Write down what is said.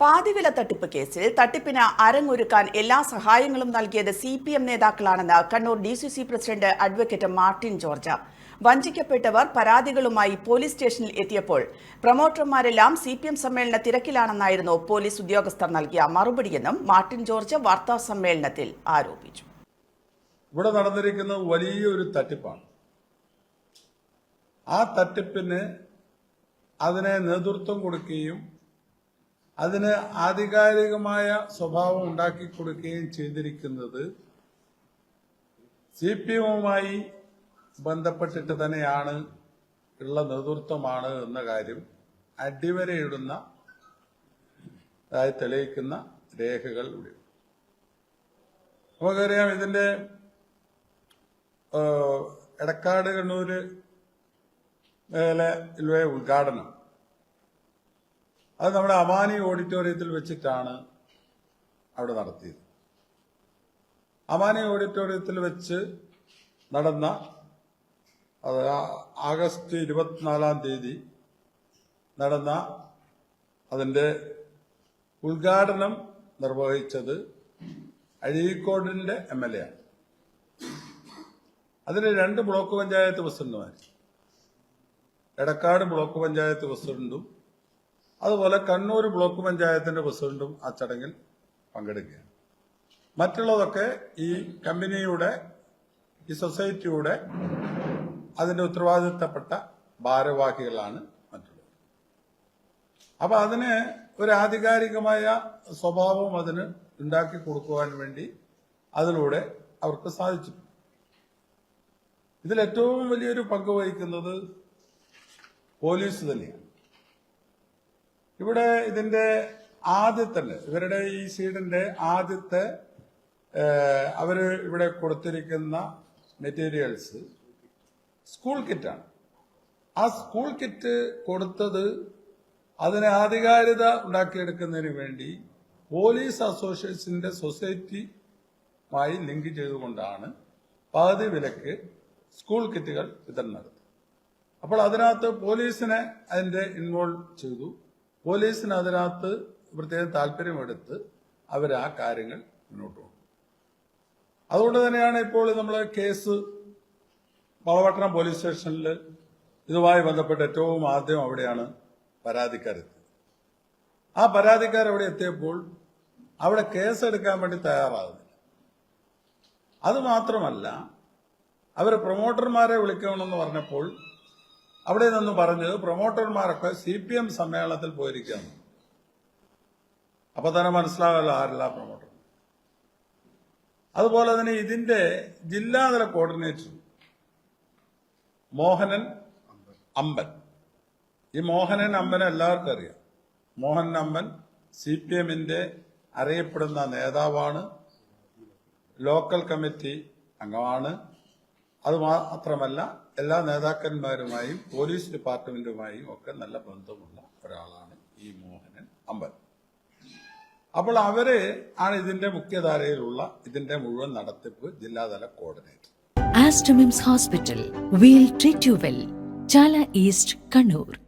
പാതിവില തട്ടിപ്പ് കേസിൽ തട്ടിപ്പിന് അരങ്ങൊരുക്കാൻ എല്ലാ സഹായങ്ങളും നൽകിയത് C P M നേതാക്കളാണെന്ന് Kannur D C C president advocate Martin George. വഞ്ചിക്കപ്പെട്ടവർ പരാതികളുമായി പോലീസ് സ്റ്റേഷനിൽ എത്തിയപ്പോൾ പ്രൊമോട്ടർമാരെല്ലാം സി പി എം സമ്മേളന തിരക്കിലാണെന്നായിരുന്നു പോലീസ് ഉദ്യോഗസ്ഥർ നൽകിയ മറുപടിയെന്നും മാർട്ടിൻ ജോർജ് വാർത്താ സമ്മേളനത്തിൽ ആരോപിച്ചു. ഇവിടെ നടന്നിരിക്കുന്നത് വലിയൊരു തട്ടിപ്പാണ്. ആ തട്ടിപ്പിന് അതിനെ നേതൃത്വം കൊടുക്കുകയും അതിന് ആധികാരികമായ സ്വഭാവം ഉണ്ടാക്കി കൊടുക്കുകയും ചെയ്തിരിക്കുന്നത് സി പി എമ്മുമായി ബന്ധപ്പെട്ടിട്ട് തന്നെയാണ് ഉള്ള നേതൃത്വമാണ് എന്ന കാര്യം അടിവരയിടുന്ന തെളിയിക്കുന്ന രേഖകൾ. നമുക്കറിയാം ഇതിന്റെ എടക്കാട് കണ്ണൂര് ഉദ്ഘാടനം അത് നമ്മുടെ അമാനി ഓഡിറ്റോറിയത്തിൽ വെച്ചിട്ടാണ് അവിടെ നടത്തിയത്. അമാനി ഓഡിറ്റോറിയത്തിൽ വെച്ച് നടന്ന അത് ആഗസ്റ്റ് ഇരുപത്തിനാലാം തീയതി നടന്ന അതിന്റെ ഉദ്ഘാടനം നിർവഹിച്ചത് അഴീക്കോടിന്റെ എം എൽ എ ആണ്. അതിന് രണ്ട് ബ്ലോക്ക് പഞ്ചായത്ത് പ്രസിഡന്റുമാർ എടക്കാട് ബ്ലോക്ക് പഞ്ചായത്ത് പ്രസിഡന്റും അതുപോലെ കണ്ണൂർ ബ്ലോക്ക് പഞ്ചായത്തിന്റെ പ്രസിഡന്റും ആ ചടങ്ങിൽ പങ്കെടുക്കുകയാണ്. മറ്റുള്ളതൊക്കെ ഈ കമ്പനിയുടെ ഈ സൊസൈറ്റിയുടെ അതിന്റെ ഉത്തരവാദിത്തപ്പെട്ട ഭാരവാഹികളാണ് മറ്റുള്ളത് അപ്പൊ അതിന് ഒരു ആധികാരികമായ സ്വഭാവം അതിന് ഉണ്ടാക്കി കൊടുക്കുവാൻ വേണ്ടി അതിലൂടെ അവർക്ക് സാധിച്ചിട്ടുണ്ട്. ഇതിൽ ഏറ്റവും വലിയൊരു പങ്ക് വഹിക്കുന്നത് പോലീസ് തന്നെയാണ്. ഇവിടെ ഇതിന്റെ ആദ്യത്തെ ഇവരുടെ ഈ സീഡിന്റെ ആദ്യത്തെ അവർ ഇവിടെ കൊടുത്തിരിക്കുന്ന മെറ്റീരിയൽസ് സ്കൂൾ കിറ്റാണ് ആ സ്കൂൾ കിറ്റ് കൊടുത്തത് അതിനെ ആധികാരികത ഉണ്ടാക്കിയെടുക്കുന്നതിന് വേണ്ടി പോലീസ് അസോസിയേഷന്റെ സൊസൈറ്റിയുമായി ലിങ്ക് ചെയ്തുകൊണ്ടാണ് പകുതി വിലക്ക് സ്കൂൾ കിറ്റുകൾ വിതരണം നടത്തി അപ്പോൾ അതിനകത്ത് പോലീസിനെ അതിന്റെ ഇൻവോൾവ് ചെയ്തു. പോലീസിന് അതിനകത്ത് പ്രത്യേകം താല്പര്യമെടുത്ത് അവർ ആ കാര്യങ്ങൾ മുന്നോട്ട് കൊണ്ടു അതുകൊണ്ട് തന്നെയാണ് ഇപ്പോൾ നമ്മൾ കേസ് വളപട്ടണം പോലീസ് സ്റ്റേഷനിൽ ഇതുമായി ബന്ധപ്പെട്ട് ഏറ്റവും ആദ്യം അവിടെയാണ് പരാതിക്കാരെത്തിയത്. ആ പരാതിക്കാർ അവിടെ എത്തിയപ്പോൾ അവിടെ കേസെടുക്കാൻ വേണ്ടി തയ്യാറാകുന്നില്ല. അതുമാത്രമല്ല അവർ പ്രൊമോട്ടർമാരെ വിളിക്കണമെന്ന് പറഞ്ഞപ്പോൾ അവിടെ നിന്ന് പറഞ്ഞത് പ്രൊമോട്ടർമാരൊക്കെ സി പി എം സമ്മേളനത്തിൽ പോയിരിക്കുന്നു അപ്പൊ തന്നെ മനസ്സിലാകല്ലോ ആരല്ല പ്രൊമോട്ടർ? അതുപോലെ തന്നെ ഇതിന്റെ ജില്ലാതല കോർഡിനേറ്റർ മോഹനൻ അമ്പൻ. ഈ മോഹനൻ അമ്പനെ എല്ലാവർക്കും അറിയാം. മോഹനൻ അമ്പൻ സി പി എമ്മിന്റെ അറിയപ്പെടുന്ന നേതാവാണ്. ലോക്കൽ കമ്മിറ്റി അംഗമാണ്. അത് മാത്രമല്ല എല്ലാ നേതാക്കന്മാരുമായും പോലീസ് ഡിപ്പാർട്ട്മെന്റുമായും ഒക്കെ നല്ല ബന്ധമുള്ള ഒരാളാണ് ഈ മോഹനൻ അമ്പൽ അപ്പോൾ അവർ ആണ് ഇതിന്റെ മുഖ്യധാരയിലുള്ള ഇതിന്റെ മുഴുവൻ നടത്തിപ്പ് ജില്ലാതല coordinator Aster MIMS hospital we'll treat you well Chala east Kannur.